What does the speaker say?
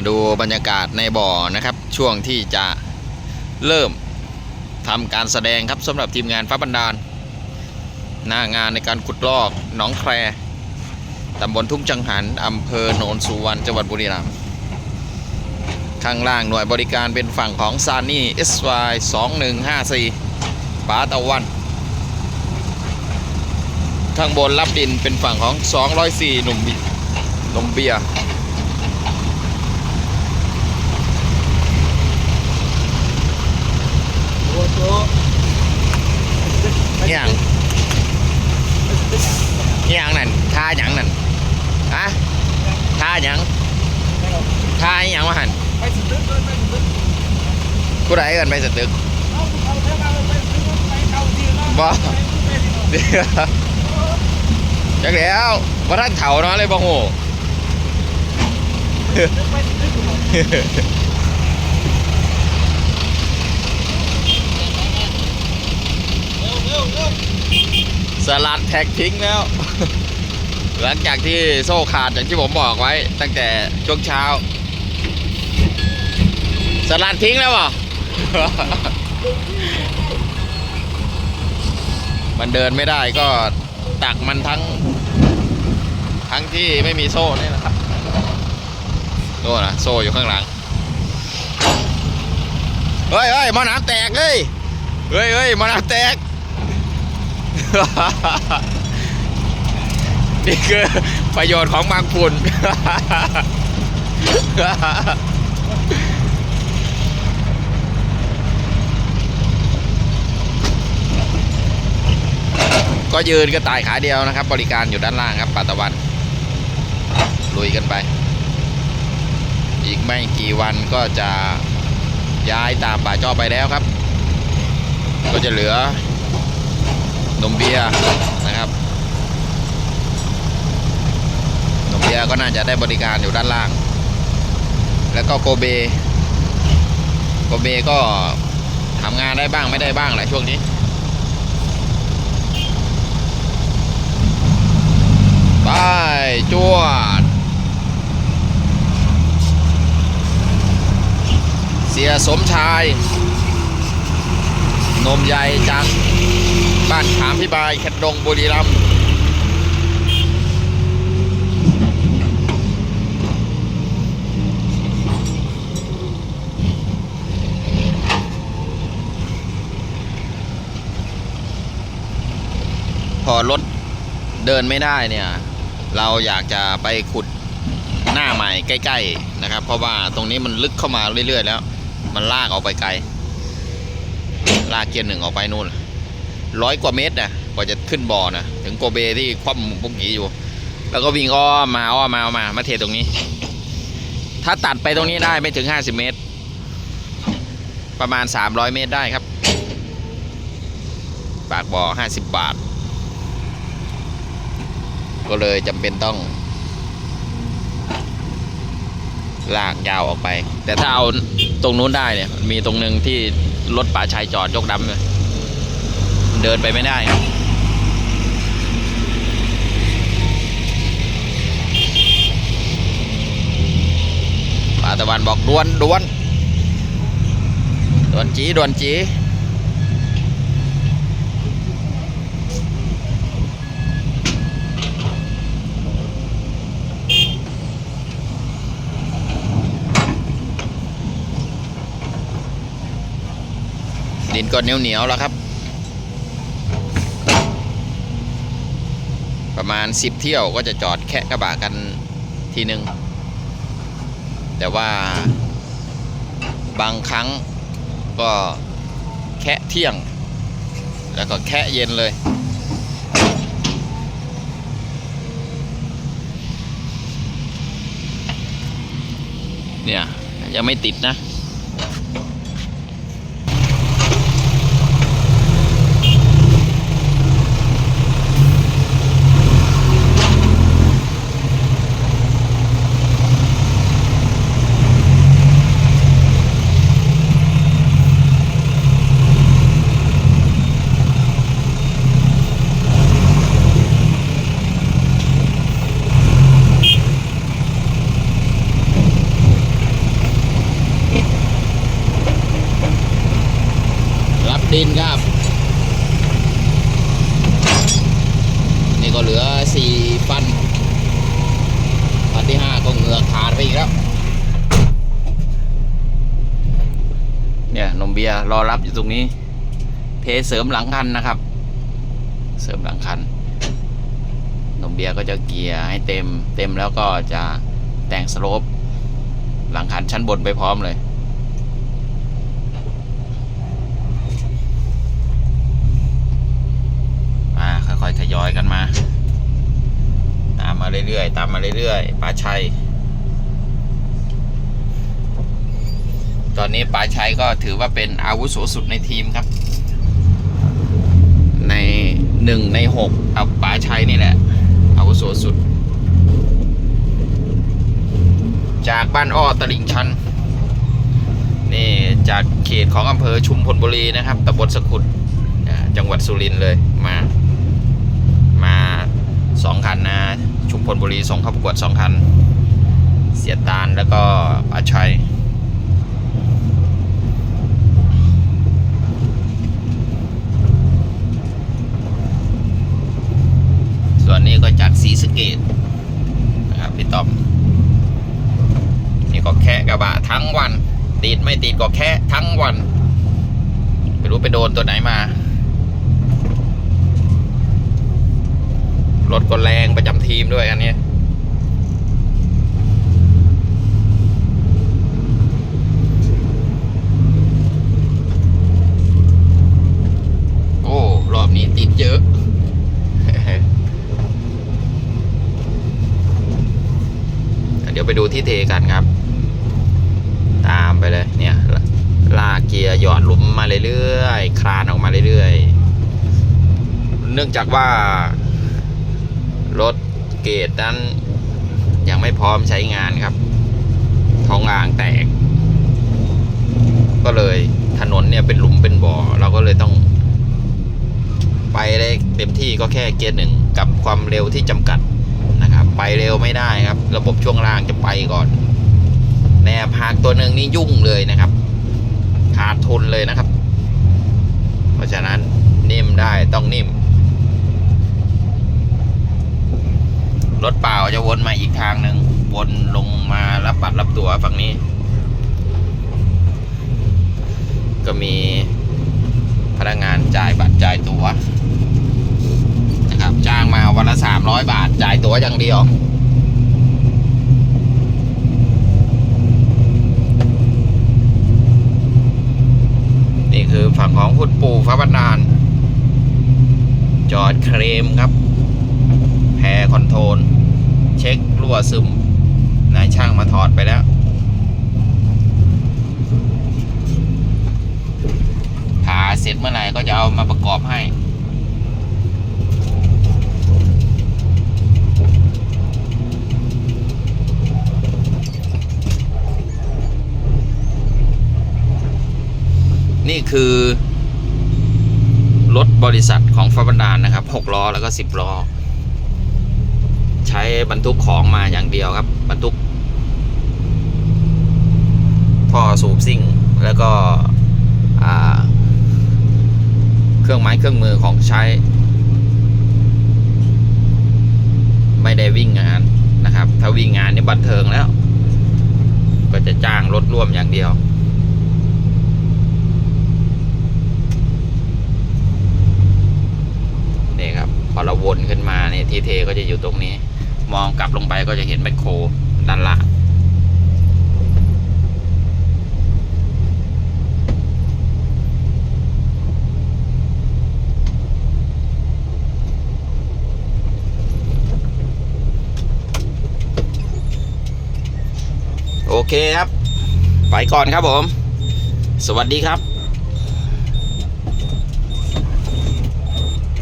มาดูบรรยากาศในบ่อนะครับ ช่วงที่จะเริ่มทำการแสดงครับสำหรับทีมงานฟ้าบันดาล หน้างานในการขุดลอกหนองแครตำบลทุ่งจังหันอำเภอโนนสุวรรณจังหวัดบุรีรัมย์ข้างล่างหน่วยบริการเป็นฝั่งของซานี่ SY 2154ปาตะวัน ข้างบนรับดินเป็นฝั่งของ 204 หนุ่มบิหนุ่มเบียร์ โอ้โห อหย่างอหย่างนั่นท่าหยังนั่นฮะท่าหยังท่าอหยังวะหัน ไปสุดลึกเลยไปสุดลึก ผู้ใดเอินไปสตึกเอาเอาเท่ากันไปสุดลึกไปเข้าที่แล้วบ่เดี๋ยวจักแล้วว่าท่านเถาเนาะเลยบ่โหไปสุดลึกอยู่เร็วเร็วเร็วสลัดแท็กทิ้งแล้ว หลังจากที่โซ่ขาดอย่างที่ผมบอกไว้ ตั้งแต่ช่วงเช้า สลัดทิ้งแล้วเหรอ มันเดินไม่ได้ก็ตักมันทั้ง ทั้งที่ไม่มีโซ่นี่นะครับโซ่นะโซ่อยู่ข้างหลัง เฮ้ยเฮ้ยมอน้ำแตกเฮ้ยเฮ้ยเฮ้ยมอน้ำแตก นี่คือประโยชน์ของบางฝุ่น ก็ยืนกระต่ายขาเดียวนะครับ บริการอยู่ด้านล่างครับปัตตะวันลุยกันไป อีกไม่กี่วันก็จะย้ายตามป่าจ้อไปแล้วครับ ก็จะเหลือนมเบียนะครับนมเบียก็น่าจะได้บริการอยู่ด้านล่าง แล้วก็โกเบโกเบก็ทำงานได้บ้างไม่ได้บ้างแหละช่วงนี้ ไปจวด เสียสมชาย นมใหญ่จากบ้านขามพิบายแคดดงบุรีรัมย์พอรถเดินไม่ได้เนี่ย เราอยากจะไปขุดหน้าใหม่ใกล้ ๆ นะครับ เพราะว่าตรงนี้มันลึกเข้ามาเรื่อย ๆ แล้ว มันลากออกไปไกล ลากเกียร์หนึ่งออกไปนู่นร้อยกว่าเมตรนะกว่าจะขึ้นบ่อนะถึงโกเบที่คว่ำปุ้งหีอยู่ แล้วก็วิ่งอ้อมมาอ้อมมาอ้อมมามาเทตรงนี้ ถ้าตัดไปตรงนี้ได้ไม่ถึง50เมตร ประมาณ300เมตรได้ครับ ปากบ่อ50บาท ก็เลยจำเป็นต้องลากยาวออกไป แต่ถ้าเอา ตรงนู้นได้เนี่ยมันมีตรงหนึ่งที่รถป่าชายจอดยกดำเลยเดินไปไม่ได้ป่าตะวันบอกดวนดวนดวนจีดวนจี ก็เหนียวเหนียวๆแล้วครับ ประมาณ10เที่ยวก็จะจอดแค่กระบะกันทีหนึ่งแต่ว่าบางครั้งก็แค่เที่ยง แล้วก็แค่เย็นเลยเนี่ยยังไม่ติดนะ ครับ นี่ก็เหลือสี่ฟันฟันที่ห้าก็เหงือกขาดไปอีกแล้ว เนี่ยนมเบียร์รอรับอยู่ตรงนี้เทเสริมหลังคันนะครับ เสริมหลังคันนมเบียร์ก็จะเกียร์ให้เต็ม เต็มแล้วก็จะแต่งสโลปหลังคันชั้นบนไปพร้อมเลย มาค่อ ยๆทยอยกันมา ตามมาเรื่อยๆ ตามมาเรื่อยๆป่าชัย ตอนนี้ป่าชัยก็ถือว่าเป็นอาวุโสสุดในทีมครับ ในหนึ่งในหกเอาป่าชัยนี่แหละ อาวุโสสุด จากบ้านอ้อตลิ่งชันนี่จากเขตของอำเภอชุมพลบุรีนะครับตำบลสกุลจังหวัดสุรินทร์เลยมา มาสองคันนะ ชุมพลบุรีส่งเข้าประกวดสองคัน เสียตาลแล้วก็ปาชัยส่วนนี้ก็จากสีสเกตนะครับพี่ต้อมนี่ก็แค่กระบะทั้งวัน ติดไม่ติดก็แค่ทั้งวันไม่รู้ไปโดนตัวไหนมา รถก็แรงประจำทีมด้วยอันนี้โอ้รอบนี้ติดเยอะเดี๋ยวไปดูที่เทกันครับ ตามไปเลยเนี่ยลากเกียร์หย่อนหลุมมาเรื่อยๆคลานออกมาเรื่อยๆ เนื่องจากว่า รถเกรดนั้นยังไม่พร้อมใช้งานครับท้องอ่างแตก ก็เลยถนนเนี่ยเป็นหลุมเป็นบ่อ เราก็เลยต้อง ไปได้เต็มที่ก็แค่เกียร์หนึ่งกับความเร็วที่จำกัดนะครับ ไปเร็วไม่ได้ครับ ระบบช่วงล่างจะไปก่อนแนบหักตัวหนึ่งนี่ยุ่งเลยนะครับขาดทุนเลยนะครับ เพราะฉะนั้นนิ่มได้ต้องนิ่ม รถเปล่าจะวนมาอีกทางหนึ่งวนลงมารับบัตรรับตั๋วฝั่งนี้ ก็มีพนักงานจ่ายบัตรจ่ายตั๋วนะครับจ้างมาวันละสามร้อยบาทจ่ายตั๋วอย่างเดียวนี่คือฝั่งของคุณปู่ฟ้าบันดาลจอดเคลมครับ ร์คอนโทรลเช็ครั่วซึมนายช่างมาถอดไปแล้วขาเสร็จเมื่อไหร่ก็จะเอามาประกอบให้นี่คือ รถบริษัทของฟาบันดาลนะครับ 6 ล้อ แล้วก็ 10 ล้อ ใช้บรรทุกของมาอย่างเดียวครับ บรรทุกท่อสูบซิ่ง แล้วก็เครื่องไม้เครื่องมือของใช้ ไม่ได้วิ่งงานนะครับ ถ้าวิ่งงานนี่บันเทิงแล้ว ก็จะจ้างรถร่วมอย่างเดียวนี่ครับพอเราวนขึ้นมาเนี่ยทีเทก็จะอยู่ตรงนี้ มองกลับลงไปก็จะเห็นแมคโครด้านล่างโอเคครับ ไปก่อนครับผม สวัสดีครับ